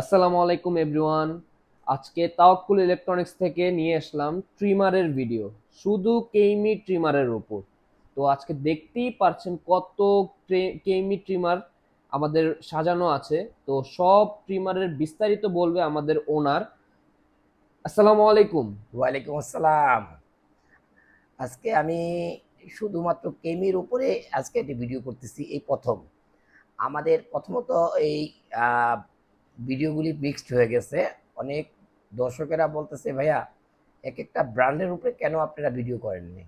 আসসালামু আলাইকুম এভরিওয়ান। আজকে তাওয়াক্কুল ইলেকট্রনিক্স থেকে নিয়ে আসলাম ট্রিমারের ভিডিও। শুধু কেইমি ট্রিমারের উপর তো আজকে দেখতেই পারছেন কত কেইমি ট্রিমার আমাদের সাজানো আছে। তো সব ট্রিমারের বিস্তারিত বলবে আমাদের ওনার। আসসালামু আলাইকুম। ওয়ালাইকুম আসসালাম। আজকে আমি শুধুমাত্র কেমির উপরে আজকে একটি ভিডিও করতেছি, এই প্রথম। আমাদের প্রথমত এই ভিডিওগুলি মিক্সড হয়ে গেছে। অনেক দর্শকেরা বলতেছে, ভাইয়া এক একটা ব্র্যান্ডের উপরে কেন আপনারা ভিডিও করেননি?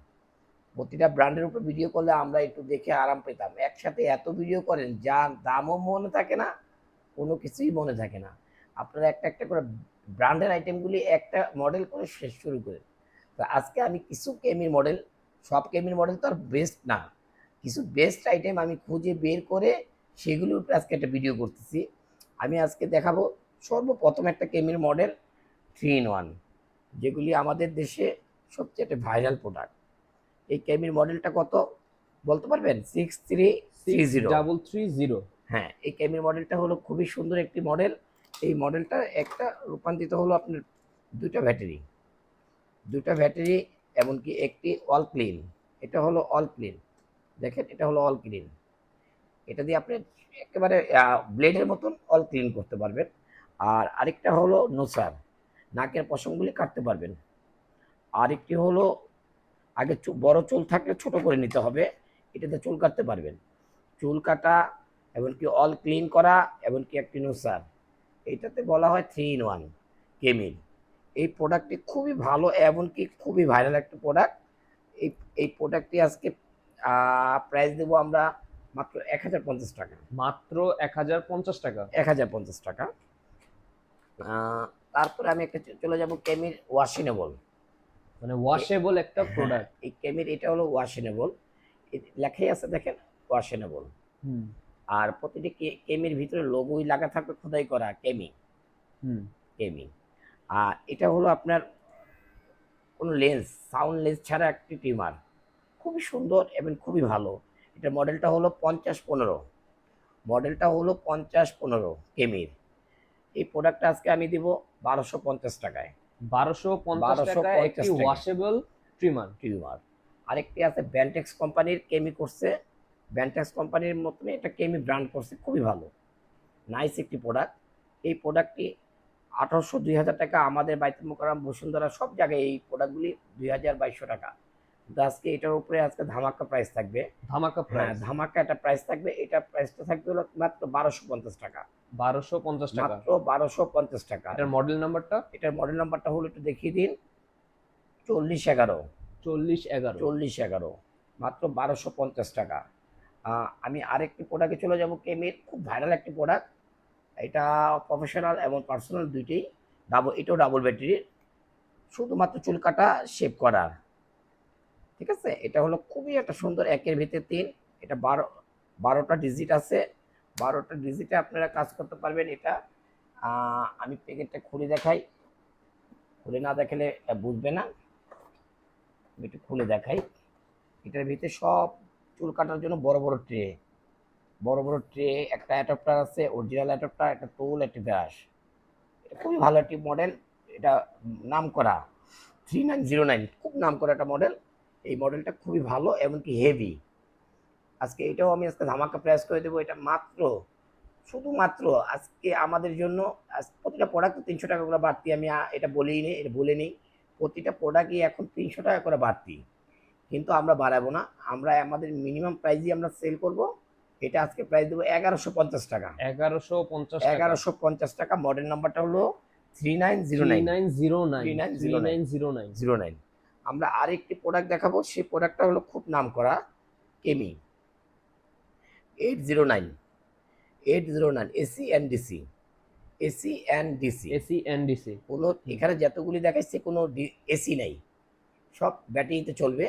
প্রতিটা ব্র্যান্ডের উপরে ভিডিও করলে আমরা একটু দেখে আরাম পেতাম। একসাথে এত ভিডিও করেন, যার দামও মনে থাকে না, কোনো কিছুই মনে থাকে না। আপনারা একটা একটা করে ব্র্যান্ডের আইটেমগুলি একটা মডেল করে শেষ শুরু করে তো আজকে আমি কিছু কেমির মডেল সব কেমির মডেল তো আর বেস্ট না। কিছু বেস্ট আইটেম আমি খুঁজে বের করে সেগুলোর উপরে আজকে একটা ভিডিও করতেছি। আমি আজকে দেখাবো সর্বপ্রথম একটা কেমির মডেল থ্রি ইন ওয়ান যেগুলি আমাদের দেশে সবচেয়ে একটা ভাইরাল প্রোডাক্ট। এই কেমির মডেলটা কত? বলতে পারবেন? Six three three zero double three zero হ্যাঁ এই কেমির মডেলটা হলো খুবই সুন্দর একটি মডেল। এই মডেলটা একটা রূপান্তরিত হলো আপনার দুটা ব্যাটারি। দুটা ব্যাটারি এমনকি একটি অল ক্লিন এটা হলো অল ক্লিন দেখেন এটা হলো অল ক্লিন এটা দিয়ে আপনি একেবারে ব্লেডের মতন অল ক্লিন করতে পারবেন। আর আরেকটা হলো নোসার। নাকের পশমগুলি কাটতে পারবেন। আরেকটি হলো, আগে বড় চুল থাকলে ছোট করে নিতে হবে। এটাতে চুল কাটতে পারবেন। চুল কাটা, এমনকি অল ক্লিন করা, এমনকি একটি নোসার। এইটাতে বলা হয় থ্রি ইন ওয়ান কেমিল এই প্রোডাক্টটি খুবই ভালো, এমনকি খুবই ভাইরাল একটা প্রোডাক্ট এই এই প্রোডাক্টটি আজকে প্রাইস দেবো আমরা মাত্র এক হাজার পঞ্চাশ টাকা। মাত্র এক হাজার পঞ্চাশ টাকা? এক হাজার পঞ্চাশ টাকা। তারপরে আমি একটা চলে যাব কেমির ওয়াশিনেবল। মানে ওয়াশেবল একটা প্রোডাক্ট এই কেমির এটা হলো ওয়াশিনেবল। লেখাই আছে দেখেন ওয়াশিনেবল। আর প্রতিটি কেমির ভিতরে লোগোই লাগা থাকবে খোদাই করা কেমি। হুম। গেমিং আর এটা হলো আপনার কোনো লেন্স সাউন্ড লেন্স ছাড়া একটি টিমার খুবই সুন্দর এবং খুবই ভালো। এটা মডেলটা হলো পঞ্চাশ পনেরো। মডেলটা হলো পঞ্চাশ পনেরো কেমির। এই প্রোডাক্টটা আজকে আমি দিব বারোশো পঞ্চাশ টাকায়। বারোশো পঞ্চাশ 1250 টাকা একটি ওয়াশেবল ট্রিমার টিউমার আরেকটি আছে ব্যান্টেক্স কোম্পানির কেমি করছে। ব্যান্টেক্স কোম্পানির মতনই এটা কেমি ব্র্যান্ড করছে খুবই ভালো। নাইস একটি প্রোডাক্ট এই প্রোডাক্টটি আঠারোশো দুই হাজার টাকা আমাদের বাইতুল মোকাররম বসুন্ধরা সব জায়গায় এই প্রোডাক্টগুলি দুই হাজার বাইশশো টাকা। আজকে এটার উপরে আজকে ধামাকা প্রাইস থাকবে। ধামাকা হ্যাঁ প্রাইস ধামাকা একটা প্রাইস থাকবে। এটা প্রাইসটা থাকবে হলো মাত্র বারোশো পঞ্চাশ টাকা। বারোশো পঞ্চাশ টাকা। মাত্র বারোশো পঞ্চাশ টাকা। এটার মডেল নাম্বারটা এটার মডেল নাম্বারটা হলো একটু দেখিয়ে দিন। চল্লিশ এগারো। চল্লিশ এগারো। চল্লিশ এগারো। মাত্র বারোশো পঞ্চাশ টাকা। আমি আরেকটি প্রোডাক্টে চলে যাব কেমির খুব ভাইরাল একটি প্রোডাক্ট এটা প্রফেশনাল এবং পার্সোনাল দুইটাই ডাবল এটাও ডাবল ব্যাটারির শুধুমাত্র চুল কাটা শেপ করার ঠিক আছে? এটা হলো খুবই একটা সুন্দর একের ভিতরে তিন। এটা বারো, বারোটা ডিজিট আছে। বারোটা ডিজিটে আপনারা কাজ করতে পারবেন এটা। আমি প্যাকেটটা খুলে দেখাই। খুলে না দেখালে বুঝবে না। আমি একটু খুলে দেখাই। এটার ভিতরে সব চুল কাটার জন্য বড় বড় ট্রে। বড় বড় ট্রে, একটা অ্যাডাপ্টার আছে, অরিজিনাল অ্যাডাপ্টার, একটা টোল একটা ব্রাশ। এটা খুবই ভালো একটি মডেল। এটা নাম করা, থ্রি নাইন জিরো নাইন। খুব নাম করা একটা মডেল। এই মডেলটা খুবই ভালো এমনকি হেভি আজকে এটাও আমি আজকে ধামাকা প্রাইস করে দেবো এটা মাত্র শুধুমাত্র আজকে আমাদের জন্য প্রতিটা প্রোডাক্ট তিনশো টাকা করে বাড়তি। আমি এটা বলেই নেই এটা বলে নিই প্রতিটা প্রোডাক্টই এখন তিনশো টাকা করে বাড়তি। কিন্তু আমরা বাড়াবো না আমরা আমাদের মিনিমাম প্রাইসই আমরা সেল করব এটা আজকে প্রাইস দেবো এগারোশো পঞ্চাশ টাকা। এগারোশো পঞ্চাশ এগারোশো পঞ্চাশ টাকা মডেল নাম্বারটা হলো three nine zero nine nine zero nine 3909 three nine zero nine zero nine আমরা আরেকটি প্রোডাক্ট দেখাবো সেই প্রোডাক্টটা হলো খুব নাম করা Kemei eight zero nine eight zero nine AC and DC AC and DC AC and DC কোনো এখানে যতগুলি দেখাচ্ছে কোনো এসি নাই। সব ব্যাটারিতে চলবে।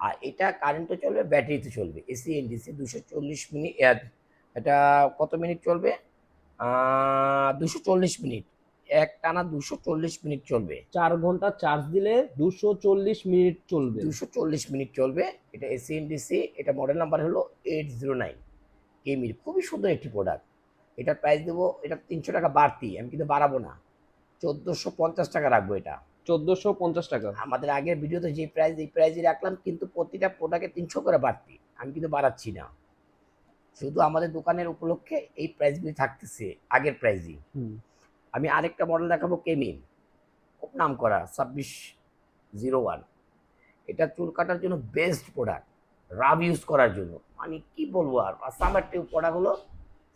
আর এটা কারেন্টও চলবে ব্যাটারিতে চলবে। এসি এনডিসি দুশো চল্লিশ মিনিট এটা কত মিনিট চলবে? দুশো চল্লিশ মিনিট। এক টানা দুশো চল্লিশ মিনিট চলবে। চার ঘণ্টা চার্জ দিলে দুশো চল্লিশ মিনিট চলবে। দুশো চল্লিশ মিনিট চলবে। এটা এসি এনডিসি এটা মডেল নাম্বার হলো এইট জিরো নাইন কেমির খুবই সুন্দর একটি প্রোডাক্ট এটার প্রাইস দেবো এটা তিনশো টাকা বাড়তি আমি কিন্তু বাড়াবো না। চোদ্দোশো পঞ্চাশ টাকা রাখব এটা। চোদ্দোশো পঞ্চাশ টাকা। আমাদের আগের ভিডিওতে যে প্রাইস এই প্রাইসই রাখলাম কিন্তু প্রতিটা প্রোডাক্টে তিনশো করে বাড়তি। আমি কিন্তু বাড়াচ্ছি না। শুধু আমাদের দোকানের উপলক্ষে এই প্রাইসগুলি থাকতেছে আগের প্রাইসই হুম। আমি আরেকটা মডেল দেখাবো কেমিন খুব নাম করা ছাব্বিশ জিরো ওয়ান। এটা চুল কাটার জন্য বেস্ট প্রোডাক্ট রাব ইউজ করার জন্য। মানে কি বলব আর সামার টিউব প্রোডাক্ট হলো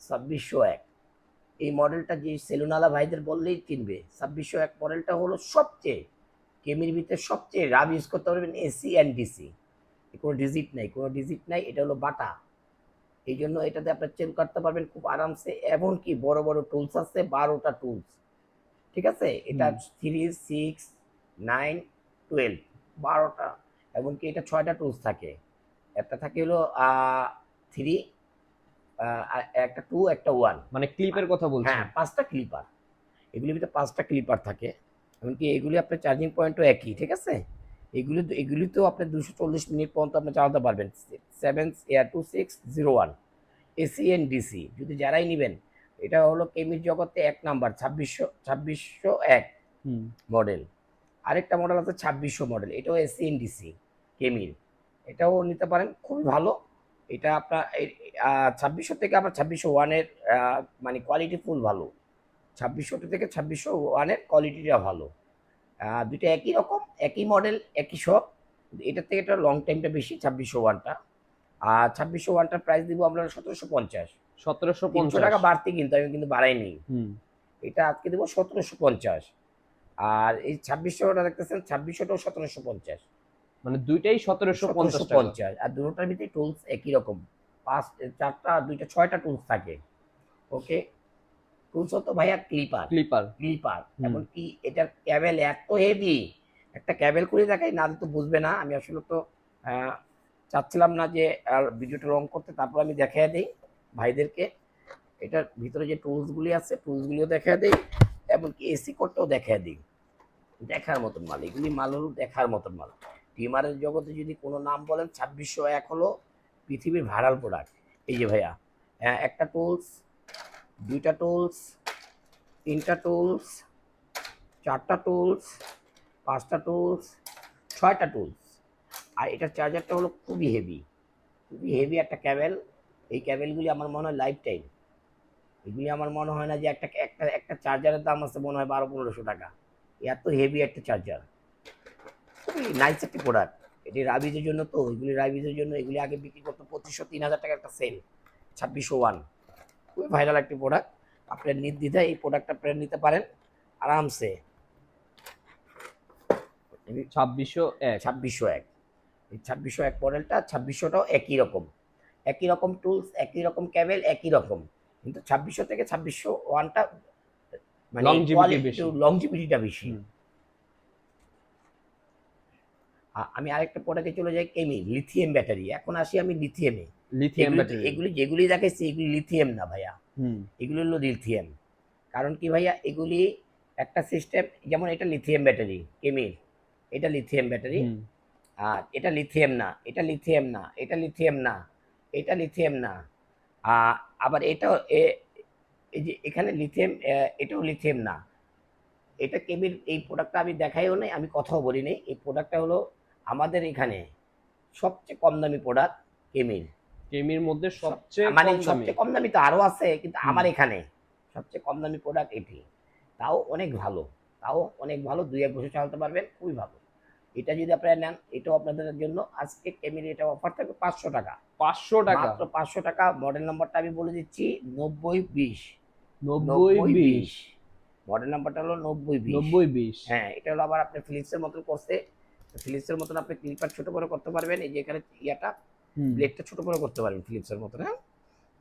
ছাব্বিশশো এক। এই মডেলটা যে সেলুনালা ভাইদের বললেই কিনবে ছাব্বিশশো এক মডেলটা হলো সবচেয়ে কেমির ভিতরে সবচেয়ে রাব ইউজ করতে পারবেন এসি অ্যান্ড ডিসি কোনো ডিজিট নাই, কোনো ডিজিট নাই, এটা হলো বাটা। এই জন্য এটাতে আপনার চেঞ্জ কাটতে পারবেন খুব আরামসে এমনকি বড় বড় টুলস আছে বারোটা টুলস ঠিক আছে? এটা। থ্রি সিক্স নাইন টুয়েলভ বারোটা। এমনকি এটা ছয়টা টুলস থাকে। একটা থাকে হলো থ্রি একটা টু একটা ওয়ান মানে ক্লিপের কথা বলছেন? হ্যাঁ পাঁচটা ক্লিপার এগুলির ভিতরে পাঁচটা ক্লিপার থাকে। এমনকি এগুলি আপনার চার্জিং পয়েন্টও একই ঠিক আছে? এগুলি এগুলিতেও আপনি দুশো চল্লিশ মিনিট পর্যন্ত আপনি চালাতে পারবেন। Seven air two six zero one AC and DC যদি যারাই নেবেন এটা হলো কেমির জগতে এক নাম্বার ছাব্বিশশো ছাব্বিশশো এক মডেল আরেকটা মডেল আছে ছাব্বিশশো মডেল এটাও এসি এন ডিসি কেমির এটাও নিতে পারেন খুবই ভালো। এটা আপনার ছাব্বিশশো থেকে আপনার ছাব্বিশশো ওয়ানের মানে কোয়ালিটি ফুল ভালো। ছাব্বিশশো থেকে ছাব্বিশশো ওয়ানের কোয়ালিটিটা ভালো। দুইটা একই রকম একই মডেল একই সব এটার থেকে এটা লং টাইমটা বেশি ছাব্বিশশো ওয়ানটা। আর ছাব্বিশশো ওয়ানটার প্রাইস দিব আমরা সতেরোশো পঞ্চাশ। সতেরোশো পঞ্চাশ। টাকা বাড়তি কিন্তু আমি কিন্তু বাড়াইনি। হুম। এটা আজকে দেবো সতেরোশো পঞ্চাশ। আর এই ছাব্বিশশোটা দেখতেছেন ছাব্বিশশোটাও সতেরোশো পঞ্চাশ। মানে দুইটাই সতেরোশো পঞ্চাশ পঞ্চাশ। আর দুটোটার ভিতরে টুলস একই রকম। পাঁচ চারটা দুইটা ছয়টা টুলস থাকে। ওকে হতো ভাইয়া ক্লিপার। ক্লিপার। ক্লিপার। হুম। এমনকি এটার ক্যাবেল এত হেভি একটা ক্যাবেল করে দেখাই না তো বুঝবে না। আমি আসলে তো চাচ্ছিলাম না যে আর ভিডিওটা রং করতে তারপর আমি দেখাই দিই ভাইদেরকে। এটার ভিতরে যে টুলসগুলি আছে টুলসগুলিও দেখা দিই এমনকি এসি কোডটাও দেখা দিই। দেখার মতন মাল এগুলি মাল হলো দেখার মতন মাল। টিমারের জগতে যদি কোনো নাম বলেন ছাব্বিশশো এক হলো পৃথিবীর ভাইরাল প্রোডাক্ট এই যে ভাইয়া হ্যাঁ একটা টুলস দুইটা টুলস তিনটা টোলস চারটা টুলস পাঁচটা টুলস ছয়টা টুলস আর এটার চার্জারটা হলো খুবই হেভি খুবই হেভি একটা ক্যাবেল এই ক্যাবেলগুলি আমার মনে হয় লাইফ টাইম এগুলি আমার মনে হয় না যে একটা একটা একটা চার্জারের দাম আছে মনে হয় বারো, পনেরোশো টাকা। এত হেভি একটা চার্জার খুবই নাইস একটি প্রোডাক্ট এটি রাবিজের জন্য তো, এগুলি রাবিজের জন্য এগুলি আগে বিক্রি করতো পঁচিশশো, তিন হাজার টাকা একটা সেল ছাব্বিশশো ওয়ান খুবই ভাইরাল একটি প্রোডাক্ট আপনার নির্দ্বিধায় এই প্রোডাক্টটা আপনারা নিতে পারেন আরামসে। ছাব্বিশশো এক। ছাব্বিশশো এক। এই ছাব্বিশশো এক মডেলটা ছাব্বিশশোটাও একই রকম। একই রকম টুলস একই রকম ক্যাবেল একই রকম। কিন্তু ছাব্বিশশো থেকে ছাব্বিশশো ওয়ানটা মানে Longevity বেশি। লংজিভিটিটা বেশি হুম। আ- আমি আরেকটা প্রোডাক্টে চলে যাই কেমি লিথিয়াম ব্যাটারি এখন আসি আমি লিথিয়ামে লিথিয়াম ব্যাটারি এগুলি যেগুলি দেখাইছি এগুলি লিথিয়াম না ভাইয়া। হুম। এগুলো হলো লিথিয়াম কারণ কি ভাইয়া এগুলি একটা সিস্টেম যেমন এটা লিথিয়াম ব্যাটারি কেমির এটা লিথিয়াম ব্যাটারি আর এটা লিথিয়াম না এটা লিথিয়াম না এটা লিথিয়াম না এটা লিথিয়াম না। আবার এটাও এই যে এখানে লিথিয়াম এটাও লিথিয়াম না। এটা কেমির এই প্রোডাক্টটা আমি দেখাইও নাই আমি কথাও বলি নাই। এই প্রোডাক্টটা হলো আমাদের এখানে সবচেয়ে কম দামি প্রোডাক্ট কেমির। কেমির মধ্যে সবচেয়ে মানে সবচেয়ে কম দামি তো আরও আছে কিন্তু আমার এখানে সবচেয়ে কম দামি প্রোডাক্ট এটি। তাও অনেক ভালো তাও অনেক ভালো দুই এক বছর চালাতে পারবেন খুবই ভালো। এটা যদি আপনারা নেন এটাও আপনাদের জন্য আজকে কেমির এটা অফার থাকবে পাঁচশো টাকা। পাঁচশো টাকা। মাত্র পাঁচশো টাকা মডেল নাম্বারটা আমি বলে দিচ্ছি নব্বই বিশ। নব্বই বিশ। মডেল নাম্বারটা হলো নব্বই বিশ। নব্বই বিশ। হ্যাঁ এটা হলো আবার আপনি ফিলিপসের মতন করতে ফিলিপসের মতন আপনি ক্লিপার ছোট বড় করতে পারবেন। এই যে এখানে ইয়াটা ব্লেডটা ছোট বড় করতে পারবেন ফিলিপসের মতন হ্যাঁ?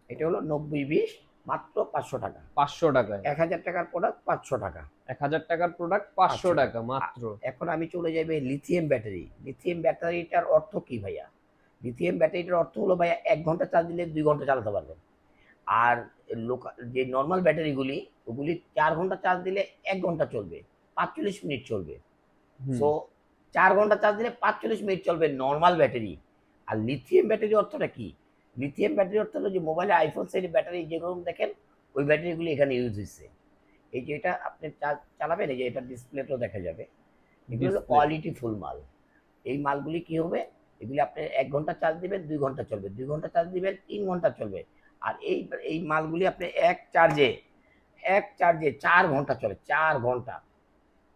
এটা হলো নব্বই বিশ মাত্র পাঁচশো টাকা। পাঁচশো টাকা এক হাজার টাকার প্রোডাক্ট পাঁচশো টাকা। এক হাজার টাকার প্রোডাক্ট পাঁচশো টাকা মাত্র। এখন আমি চলে যাবে লিথিয়াম ব্যাটারি লিথিয়াম ব্যাটারিটার অর্থ কি ভাইয়া? লিথিয়াম ব্যাটারিটার অর্থ হলো ভাইয়া এক ঘণ্টা চার্জ দিলে দুই ঘণ্টা চালাতে পারবেন। আর লোকাল যে নর্মাল ব্যাটারিগুলি ওগুলি চার ঘণ্টা চার্জ দিলে এক ঘণ্টা চলবে পাঁচচল্লিশ মিনিট চলবে। সো চার ঘণ্টা চার্জ দিলে পাঁচচল্লিশ মিনিট চলবে নর্মাল ব্যাটারি আর লিথিয়াম ব্যাটারি অর্থটা কি? লিথিয়াম ব্যাটারি অর্থ হলো যে মোবাইলে আইফোন সেট ব্যাটারি যেরকম দেখেন ওই ব্যাটারিগুলি এখানে ইউজ হয়েছে। এই যে এটা আপনি চালাবেন এই যে এটা ডিসপ্লেতেও দেখা যাবে। এগুলো Display। কোয়ালিটি ফুল মাল। এই মালগুলি কি হবে? এগুলি আপনি এক ঘণ্টা চার্জ দিবেন দুই ঘণ্টা চলবে। দুই ঘণ্টা চার্জ দিবেন তিন ঘণ্টা চলবে। আর এই এই মালগুলি আপনি এক চার্জে এক চার্জে চার ঘণ্টা চলে চার ঘণ্টা।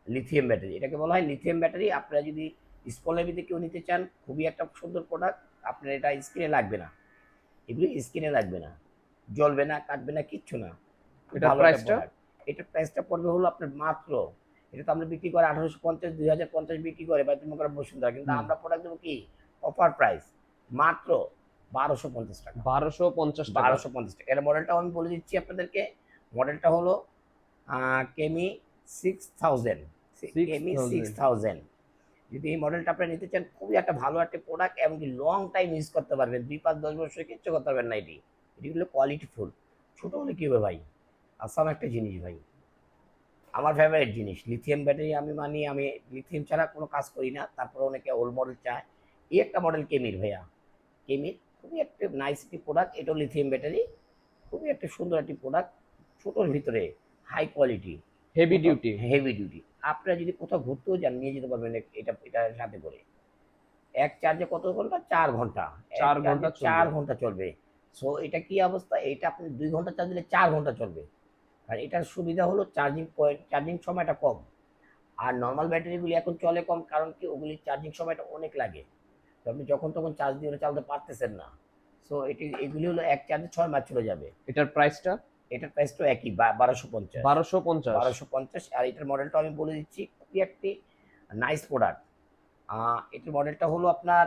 লিথিয়াম ব্যাটারি এটাকে বলা হয় লিথিয়াম ব্যাটারি আপনারা যদি স্পলের ভিতরে কেউ নিতে চান খুবই একটা সুন্দর প্রোডাক্ট আপনার এটা স্ক্রিনে লাগবে না। এগুলি স্ক্রিনে লাগবে না। জ্বলবে না কাটবে না কিচ্ছু না। খুব এটার ভালো একটা price টা? product। এটার প্রাইসটা পড়বে হলো আপনার মাত্র এটা তো আমরা বিক্রি করে আঠারোশো পঞ্চাশ দুই হাজার পঞ্চাশ বিক্রি করে বা তুমি করে বসুন্ধরা। কিন্তু আমরা প্রোডাক্ট দেবো কি? অফার প্রাইস মাত্র বারোশো পঞ্চাশ টাকা। বারোশো পঞ্চাশ বারোশো পঞ্চাশ টাকা। এর মডেলটাও আমি বলে দিচ্ছি আপনাদেরকে। মডেলটা হলো Kemei six thousand 6000 six thousand যদি এই মডেলটা আপনি নিতে চান খুবই একটা ভালো একটা প্রোডাক্ট এমনকি লং টাইম ইউজ করতে পারবেন। দুই পাঁচ দশ বছর কিচ্ছু করতে পারবেন না এটি। এটিগুলো কোয়ালিটি ফুল ছোটো হলে কী হবে ভাই? আসাম একটা জিনিস ভাই। আমার ফেভারিট জিনিস। লিথিয়াম ব্যাটারি আমি মানি আমি লিথিয়াম ছাড়া কোনো কাজ করি না। তারপরে অনেকে ওল্ড মডেল চায়। এই একটা মডেল কেমির ভাইয়া। কেমির খুবই একটা নাইস একটি প্রোডাক্ট এটাও লিথিয়াম ব্যাটারি খুবই একটা সুন্দর একটি প্রোডাক্ট ছোটোর ভিতরে high quality heavy duty heavy duty আপনারা যদি কোথাও ঘুরতেও যান নিয়ে যেতে পারবেন এ- এটা সাথে করে। এক চার্জে কত ঘণ্টা? চার ঘণ্টা। চার ঘণ্টা। চার ঘণ্টা চলবে। সো এটা কি অবস্থা? এটা আপনি দুই ঘণ্টা চার্জ দিলে চার ঘণ্টা চলবে। আর এটার সুবিধা হলো চার্জিং পয়েন্ট চার্জিং সময়টা কম। আর নর্মাল ব্যাটারিগুলি এখন চলে কম কারণ কি ওগুলি চার্জিং সময়টা অনেক লাগে। তো আপনি যখন তখন চার্জ দিয়ে চালাতে পারতেছেন না। সো এটি এগুলি হলো এক চার্জে ছয় মাস চলে যাবে। এটার প্রাইসটা এটার প্রাইসটা একই বারোশো পঞ্চাশ। বারোশো পঞ্চাশ। বারোশো পঞ্চাশ আর এটার মডেলটা আমি বলে দিচ্ছি খুবই একটি নাইস প্রোডাক্ট এটার মডেলটা হলো আপনার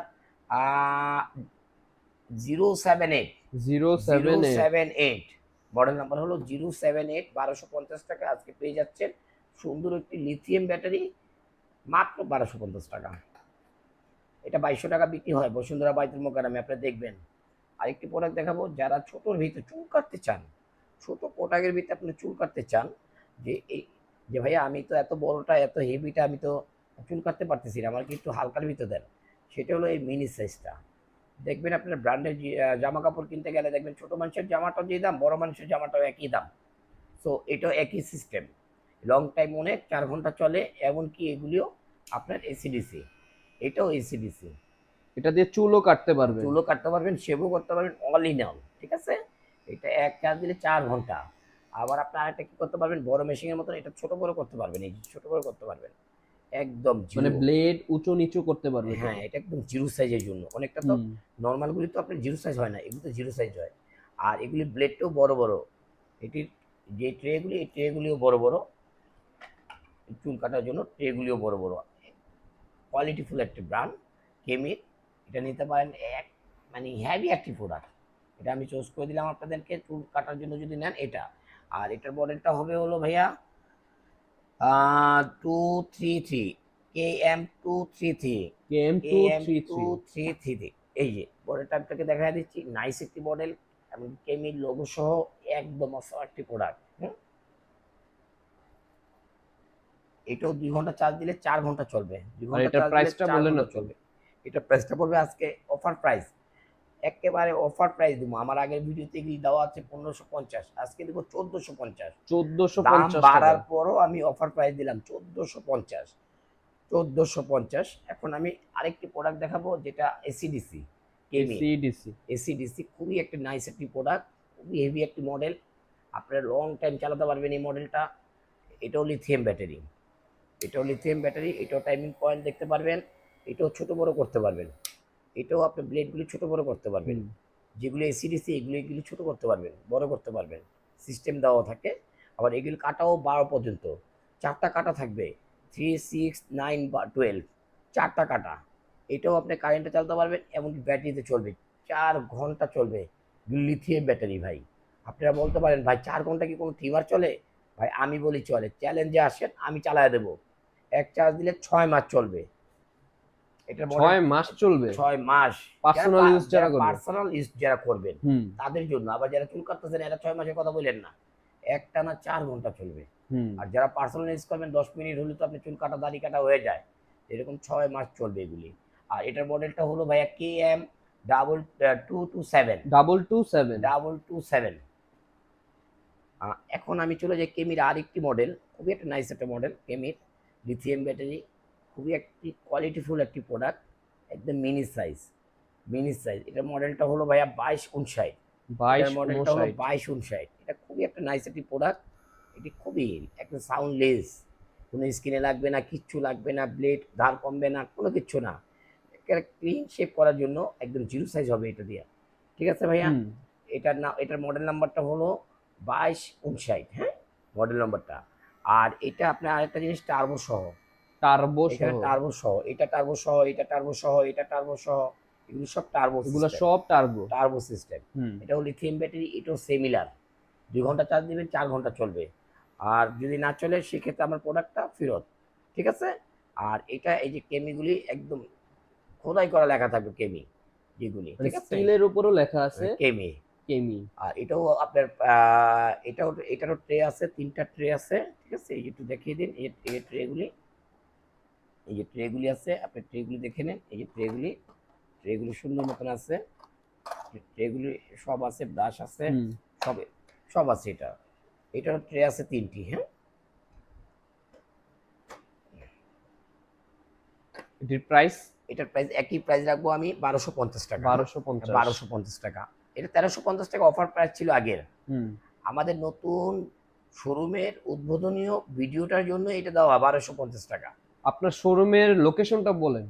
zero seven eight zero seven seven eight model number হলো জিরো সেভেন এইট বারোশো পঞ্চাশ টাকা আজকে পেয়ে যাচ্ছেন। সুন্দর একটি লিথিয়াম ব্যাটারি মাত্র বারোশো পঞ্চাশ টাকা। এটা বাইশশো টাকা বিক্রি হয় বসুন্ধরা বাইতুল মোকারামে আপনারা দেখবেন। আরেকটি প্রোডাক্ট দেখাবো যারা ছোটোর ভিতরে চুল কাটতে চান ছোট প্রোডাক্টের ভিতরে আপনি চুল কাটতে চান যে এই যে ভাইয়া আমি তো এত বড়টা এত হেভিটা আমি তো চুল কাটতে পারতেছি না আমার কিন্তু হালকার ভিতরে দেন। সেটা হলো এই মিনি সাইজটা দেখবেন আপনার ব্র্যান্ডের জামা কাপড় কিনতে গেলে দেখবেন ছোট মানুষের জামাটাও যে দাম বড় মানুষের জামাটাও একই দাম। সো এটাও একই সিস্টেম লং টাইম অনেক চার ঘণ্টা চলে এমনকি এগুলিও আপনার এসিডিসি এটাও এসিডিসি এটা দিয়ে চুলও কাটতে পারবেন। চুলও কাটতে পারবেন শেভও করতে পারবেন অল ইন অল ঠিক আছে? এটা এক চার্জ দিলে চার ঘণ্টা। আবার আপনি আরেকটা কি করতে পারবেন? বড় মেশিনের মতন এটা ছোট বড় করতে পারবেন এই ছোট বড় করতে পারবেন। একদম মানে ব্লেড উঁচু নিচু করতে পারবে হ্যাঁ এটা একদম জিরো সাইজের জন্য। অনেকটা তো। নর্মালগুলি তো আপনার জিরো সাইজ হয় না এগুলো তো জিরো সাইজ হয়। আর এগুলি ব্লেডটাও বড় বড়। এটির যে ট্রেগুলি এই ট্রেগুলিও বড় বড়। চুল কাটার জন্য ট্রেগুলিও বড় বড়। কোয়ালিটিফুল একটি ব্র্যান্ড কেমির এটা নিতে পারেন এক মানে হ্যাভি একটি প্রোডাক্ট এটা আমি চুজ করে দিলাম আপনাদেরকে চুল কাটার জন্য যদি নেন এটা। আর এটার মডেলটা হবে হলো ভাইয়া two three three K M two three three AM three two three three এই যে মডেলটা আপনাকে দেখা দিচ্ছি নাইস একটি মডেল এবং কেমির লোগো সহ একদম অসম একটি প্রোডাক্ট এটাও দুই ঘণ্টা চার্জ দিলে চার ঘণ্টা চলবে। দুই ঘণ্টা এটার দিলে চার না ঘণ্টা চলবে। এটা প্রাইসটা পড়বে আজকে অফার প্রাইস একেবারে অফার প্রাইস দিব। আমার আগের ভিডিওতে এগুলি দেওয়া আছে পনেরোশো পঞ্চাশ আজকে দেবো চোদ্দোশো পঞ্চাশ। চোদ্দশো দাম বাড়ার পরও আমি অফার প্রাইস দিলাম চোদ্দোশো পঞ্চাশ। চোদ্দোশো পঞ্চাশ এখন আমি আরেকটি প্রোডাক্ট দেখাবো যেটা এসিডিসি কেমি সিডিসি এসিডিসি খুবই একটা নাইস একটি প্রোডাক্ট খুবই হেভি একটি মডেল আপনারা লং টাইম চালাতে পারবেন এই মডেলটা এটাও লিথিয়াম ব্যাটারি এটাও লিথিয়াম ব্যাটারি এটাও টাইমিং পয়েন্ট দেখতে পারবেন। এটাও ছোট বড় করতে পারবেন। এটাও আপনি ব্লেডগুলি ছোট বড় করতে পারবেন। যেগুলো এসিডিসি এগুলো এগুলি ছোট করতে পারবেন বড় করতে পারবেন। সিস্টেম দেওয়া থাকে। আবার এগুলি কাটাও বারো পর্যন্ত। চারটা কাটা থাকবে। থ্রি সিক্স নাইন বা টুয়েলভ চারটা কাটা। এটাও আপনি কারেন্টে চালাতে পারবেন এমনকি ব্যাটারিতে চলবে। চার ঘণ্টা চলবে। লিথিয়াম ব্যাটারি ভাই। আপনারা বলতে পারেন ভাই চার ঘণ্টা কি কোনো ট্রিমার চলে? ভাই আমি বলি চলে। চ্যালেঞ্জে আসেন আমি চালায় দেবো। এক চার্জ দিলে ছয় মাস চলবে। এটা ছয় মাস চলবে। ছয় মাস। Personal use যারা করবে। পার্সোনাল ইউজ যারা করবেন তাদের জন্য। আবার যারা চুল কাটতেছেন এরা ছয় মাসের কথা বললেন না। একটা না চার ঘণ্টা চলবে। আর যারা পার্সোনাল ইউজ করবেন দশ মিনিট হলে তো আপনি চুল কাটা দাড়ি কাটা হয়ে যায়। এরকম ছয় মাস চলবে এগুলি। আর এটার মডেলটা হলো ভাইয়া K M double two two seven double two seven double two seven এখন আমি চলে যাই কেমির আরেকটি মডেল খুবই একটা নাইস একটা মডেল কেমির লিথিয়াম ব্যাটারি খুবই একটি কোয়ালিটিফুল একটি প্রোডাক্ট একদম মিনি সাইজ মিনি সাইজ এটার মডেলটা হলো ভাইয়া বাইশ উনষাট। বাইশ মডেলটা হলো বাইশ উনষাট। এটা খুবই একটা নাইস একটি প্রোডাক্ট এটি খুবই একটা সাউন্ডলেস কোনো স্ক্রিনে লাগবে না কিচ্ছু লাগবে না ব্লেড ধার কমবে না কোনো কিচ্ছু না। ক্লিন শেপ করার জন্য একদম জিরো সাইজ হবে এটা দিয়ে। ঠিক আছে ভাইয়া? এটার নাম এটার মডেল নাম্বারটা হলো বাইশ উনষাট হ্যাঁ? মডেল নাম্বারটা আর এটা আপনার আরেকটা জিনিস টার্বো সহ। টার্বো সহ। টার্বো সহ এটা টার্বো সহ এটা টার্বো সহ এটা টার্বো সহ এগুলো সব টার্বো এগুলো সব টার্বো টার্বো সিস্টেম এটা হলো লিথিয়াম ব্যাটারি এটাও সিমিলার দুই ঘণ্টা চার্জ দিবেন চার ঘণ্টা চলবে। আর যদি না চলে সেক্ষেত্রে আমার প্রোডাক্টটা ফেরত। ঠিক আছে? আর এটা এই যে কেমিগুলি একদম খোদাই করা লেখা থাকবে কেমি যেগুলি ঠিক আছে? স্টিলের উপরও লেখা আছে কেমি কেমি আর এটাও আপনার এটাও এটারও ট্রে আছে তিনটা ট্রে আছে ঠিক আছে? একটু দেখিয়ে দিন এই ট্রেগুলি এই যে ট্রেগুলি আছে আপনি ট্রেগুলি দেখে নেন। এই যে ট্রেগুলি ট্রেগুলি সুন্দর মতন আছে। ট্রেগুলি সব আছে ব্রাশ আছে সব সব আছে এটা। এটারও ট্রে আছে তিনটি হ্যাঁ? এটির প্রাইস এটার প্রাইস একই প্রাইস রাখব আমি বারোশো পঞ্চাশ টাকা। বারোশো পঞ্চাশ। বারোশো পঞ্চাশ টাকা। এটা তেরোশো পঞ্চাশ টাকা অফার প্রাইস ছিল আগের। হুম। আমাদের নতুন শোরুমের উদ্বোধনীয় ভিডিওটার জন্য এটা দেওয়া বারোশো পঞ্চাশ টাকা। আপনার শোরুমের লোকেশনটা বলেন।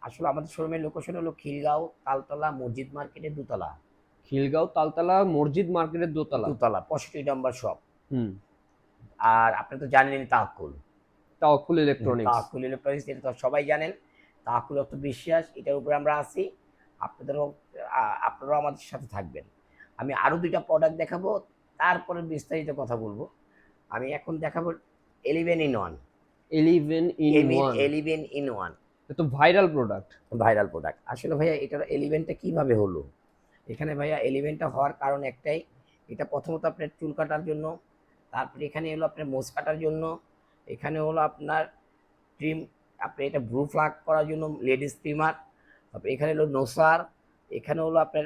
আসলে আমাদের শোরুমের লোকেশন হলো খিলগাঁও তালতলা মসজিদ মার্কেটের দোতলা। খিলগাঁও তালতলা মসজিদ মার্কেটের দোতলা। দুতলা পঁয়ষট্টি নম্বর শপ। হুম। আর আপনি তো জানেন তাহকুল তাওকুল ইলেকট্রনিক্স। তাহকুল ইলেকট্রনিক্স এটা তো সবাই জানেন। তাহকুল অত বিশ্বাস এটার উপরে আমরা আছি। আপনাদেরও আপনারাও আমাদের সাথে থাকবেন। আমি আরও দুইটা প্রোডাক্ট দেখাবো তারপরে বিস্তারিত কথা বলব। আমি এখন দেখাবো eleven in one eleven in one eleven in one তো ভাইরাল প্রোডাক্ট ভাইরাল প্রোডাক্ট আসলে ভাইয়া এটার এলিভেন্টটা কীভাবে হলো? এখানে ভাইয়া এলিভেন্টটা হওয়ার কারণ একটাই এটা প্রথমত আপনার চুল কাটার জন্য তারপরে এখানে হলো আপনার মোজ কাটার জন্য এখানে হলো আপনার ট্রিম আপনি এটা ব্রু ফ্লাগ করার জন্য লেডিস ট্রিমার তারপরে এখানে হলো নোসার এখানে হলো আপনার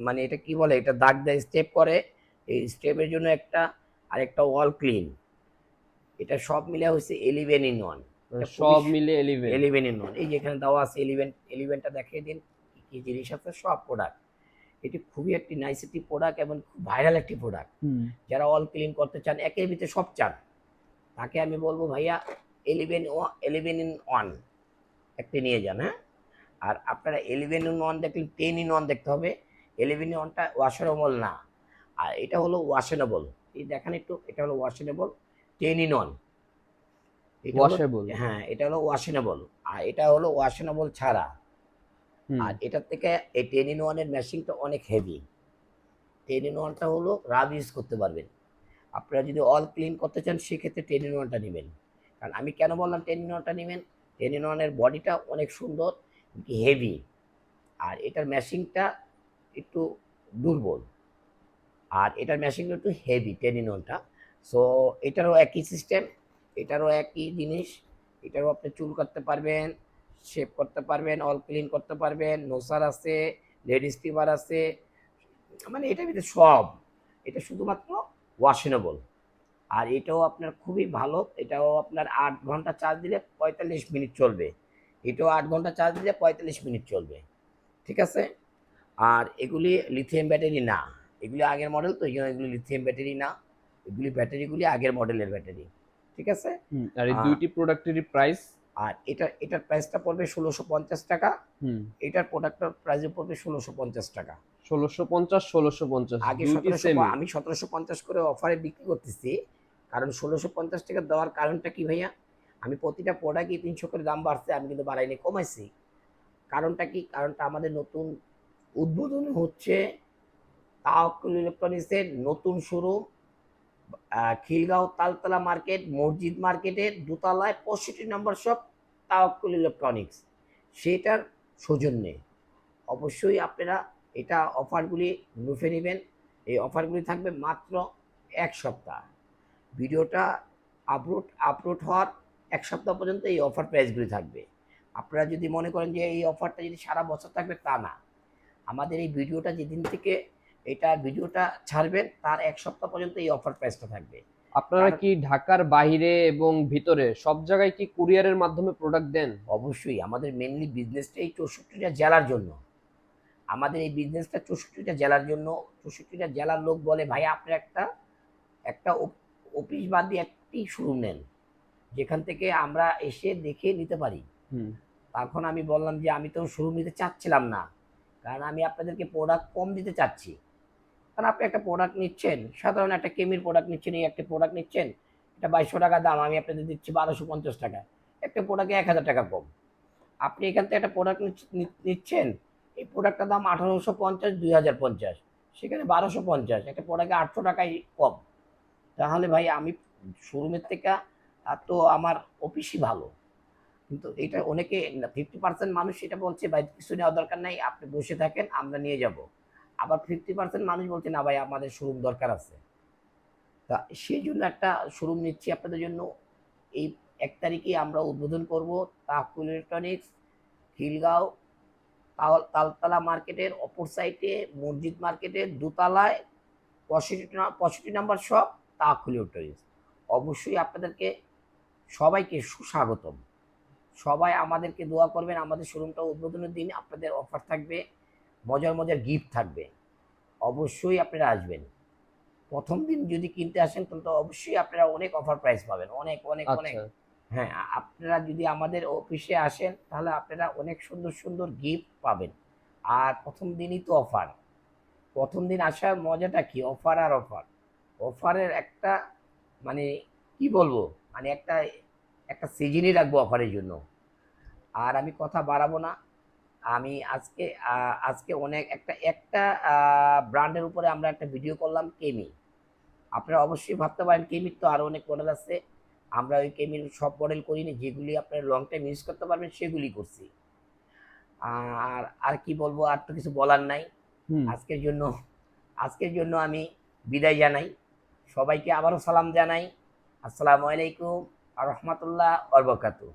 মানে এটা কি বলে এটা দাগ দেয় স্টেপ করে এই স্টেপের জন্য একটা আর একটা ওয়াল ক্লিন এটা সব মিলে হচ্ছে এলিভেন ইন ওয়ান সব মিলে এলিভেন এলিভেন ইন ওয়ান এই যে এখানে দেওয়া আছে এলিভেন এলিভেনটা দেখিয়ে দিন কি কি জিনিস আছে সব প্রোডাক্ট এটি খুবই একটি নাইস একটি প্রোডাক্ট এবং খুব ভাইরাল একটি প্রোডাক্ট যারা অল ক্লিন করতে চান একের ভিতরে সব চান। তাকে আমি বলব ভাইয়া এলিভেন এলিভেন ইন ওয়ান একটি নিয়ে যান হ্যাঁ? আর আপনারা এলিভেন ইন ওয়ান দেখলেন টেন ইন ওয়ান দেখতে হবে। এলিভেন ইন ওয়ানটা ওয়াশেবল না। আর এটা হলো ওয়াশেনেবল এই দেখেন একটু এটা হলো washable ten in one washable হ্যাঁ এটা হলো ওয়াশেনেবল আর এটা হলো ওয়াশেনেবল ছাড়া। আর এটার থেকে এই টেন ইন ওয়ানের মেশিনটা অনেক হেভি টেন ইন ওয়ানটা হলো রাব ইউজ করতে পারবেন। আপনারা যদি অল ক্লিন করতে চান সেক্ষেত্রে টেন ইন ওয়ানটা নেবেন। কারণ আমি কেন বললাম টেন ইন ওয়ানটা নেবেন? টেন ইন ওয়ানের বডিটা অনেক সুন্দর হেভি আর এটার মেশিনটা একটু দুর্বল। আর এটার মেশিনটা একটু হেভি টেন ইন ওয়ানটা সো এটারও একই সিস্টেম এটারও একই জিনিস। এটারও আপনি চুল কাটতে পারবেন শেপ করতে পারবেন অল ক্লিন করতে পারবেন নোসার আছে লেডিস টিমার আছে। মানে এটার ভিতরে সব। এটা শুধুমাত্র ওয়াশেনেবল আর এটাও আপনার খুবই ভালো, এটাও আপনার আট ঘণ্টা চার্জ দিলে পঁয়তাল্লিশ মিনিট চলবে। এটাও আট ঘণ্টা চার্জ দিলে পঁয়তাল্লিশ মিনিট চলবে। ঠিক আছে? আর এগুলি লিথিয়াম ব্যাটারি না। এগুলি আগের মডেল তো, এই জন্য এগুলি লিথিয়াম ব্যাটারি না। এগুলি ব্যাটারিগুলি আগের মডেলের ব্যাটারি ঠিক আছে? আর এই দুইটি প্রোডাক্টেরই প্রাইস আর এটা এটার প্রাইসটা পড়বে ষোলোশো পঞ্চাশ টাকা। হুম। এটার প্রোডাক্টটার প্রাইসে পড়বে ষোলোশো পঞ্চাশ টাকা। ষোলোশো পঞ্চাশ ষোলোশো পঞ্চাশ আগে সতেরোশো আমি সতেরোশো পঞ্চাশ করে অফারে বিক্রি করতেছি কারণ ষোলোশো পঞ্চাশ টাকা দেওয়ার কারণটা কি ভাইয়া? আমি প্রতিটা প্রোডাক্টই তিনশো করে দাম বাড়ছে আমি কিন্তু বাড়াইনি কমাইছি। কারণটা কি? কারণটা আমাদের নতুন উদ্বোধন হচ্ছে তাওয়াক্কুল ইলেকট্রনিক্সের নতুন শোরুম খিলগাঁও তালতলা মার্কেট, মসজিদ মার্কেটের দোতলায় পঁয়ষট্টি নম্বর শপ, তাওয়াক্কুল ইলেকট্রনিক্স। সেটার সৌজন্যে অবশ্যই আপনারা এটা অফারগুলি লুফে নেবেন। এই অফারগুলি থাকবে মাত্র এক সপ্তাহ। ভিডিওটা আপলোড আপলোড হওয়ার এক সপ্তাহ পর্যন্ত এই অফার প্রাইসগুলি থাকবে। আপনারা যদি মনে করেন যে এই অফারটা যদি সারা বছর থাকবে, তা না। আমাদের এই ভিডিওটা যেদিন থেকে এটার ভিডিওটা ছাড়বেন তার এক সপ্তাহ পর্যন্ত এই অফার প্রাইসটা থাকবে। আপনারা কি ঢাকার বাইরে এবং ভিতরে সব জায়গায় কি কুরিয়ারের মাধ্যমে প্রোডাক্ট দেন? অবশ্যই আমাদের মেনলি বিজনেসটা এই চৌষট্টিটা জেলার জন্য। আমাদের এই বিজনেসটা চৌষট্টিটা জেলার জন্য চৌষট্টিটা জেলার লোক বলে ভাই আপনি একটা একটা অফিস বাদ দিয়ে একটি শোরুম নেন। যেখান থেকে আমরা এসে দেখে নিতে পারি। হুম। তখন আমি বললাম যে আমি তো শোরুম নিতে চাচ্ছিলাম না। কারণ আমি আপনাদেরকে প্রোডাক্ট কম দিতে চাচ্ছি। কারণ আপনি একটা প্রোডাক্ট নিচ্ছেন, সাধারণ একটা কেমির প্রোডাক্ট নিচ্ছেন, এই একটা প্রোডাক্ট নিচ্ছেন, এটা বাইশশো টাকা দাম, আমি আপনাদের দিচ্ছি বারোশো পঞ্চাশ টাকা। একটা প্রোডাক্টে এক হাজার টাকা কম। আপনি এখান থেকে একটা প্রোডাক্ট নিচ্ছেন, এই প্রোডাক্টটার দাম আঠারোশো পঞ্চাশ দুই হাজার পঞ্চাশ। সেখানে বারোশো পঞ্চাশ, একটা প্রোডাক্টে আটশো টাকাই কম। তাহলে ভাই, আমি শোরুমের থেকে তো আমার অফিসই ভালো। কিন্তু এটা অনেকে ফিফটি পার্সেন্ট মানুষ এটা বলছে, ভাই, কিছু নেওয়ার দরকার নাই, আপনি বসে থাকেন, আমরা নিয়ে যাব। আবার ফিফটি পার্সেন্ট মানুষ বলছে, না ভাই, আমাদের শোরুম দরকার আছে। তা সেই জন্য একটা শোরুম নিচ্ছি আপনাদের জন্য। এই এক তারিখে আমরা উদ্বোধন করব তাকুল ইলেকট্রনিক্স খিলগাঁও, তাল- তালতলা মার্কেটের অপর সাইডে মসজিদ মার্কেটের দোতলায়, পঁয়ষট্টি পঁয়ষট্টি নাম্বার শপ তাকুল ইলেকট্রনিক্স অবশ্যই আপনাদেরকে সবাইকে সুস্বাগতম। সবাই আমাদেরকে দোয়া করবেন, আমাদের শোরুমটা উদ্বোধনের দিন আপনাদের অফার থাকবে। মজার মজার গিফট থাকবে। অবশ্যই আপনারা আসবেন। প্রথম দিন যদি কিনতে আসেন তাহলে তো অবশ্যই আপনারা অনেক অফার প্রাইস পাবেন। অনেক অনেক অনেক। আচ্ছা। হ্যাঁ আপনারা যদি আমাদের অফিসে আসেন তাহলে আপনারা অনেক সুন্দর সুন্দর গিফট পাবেন। আর প্রথম দিনই তো অফার প্রথম দিন আসার মজাটা কি? অফার আর অফার অফারের একটা মানে কি বলব? মানে একটা একটা সিজনই রাখব অফারের জন্য। আর আমি কথা বাড়াবো না। আমি আজকে আজকে অনেক একটা একটা ব্র্যান্ডের উপরে আমরা একটা ভিডিও করলাম কেমি। আপনারা অবশ্যই ভাবতে পারেন কেমির তো আরও অনেক মডেল আছে। আমরা ওই কেমির সব মডেল করিনি যেগুলি আপনারা লং টাইম ইউজ করতে পারবেন সেগুলি করছি। আর আর কি বলব আর তো কিছু বলার নাই। আজকের জন্য আজকের জন্য আমি বিদায় জানাই। সবাইকে আবারও সালাম জানাই। আসসালামু আলাইকুম আর রহমতুল্লাহ বরকাতু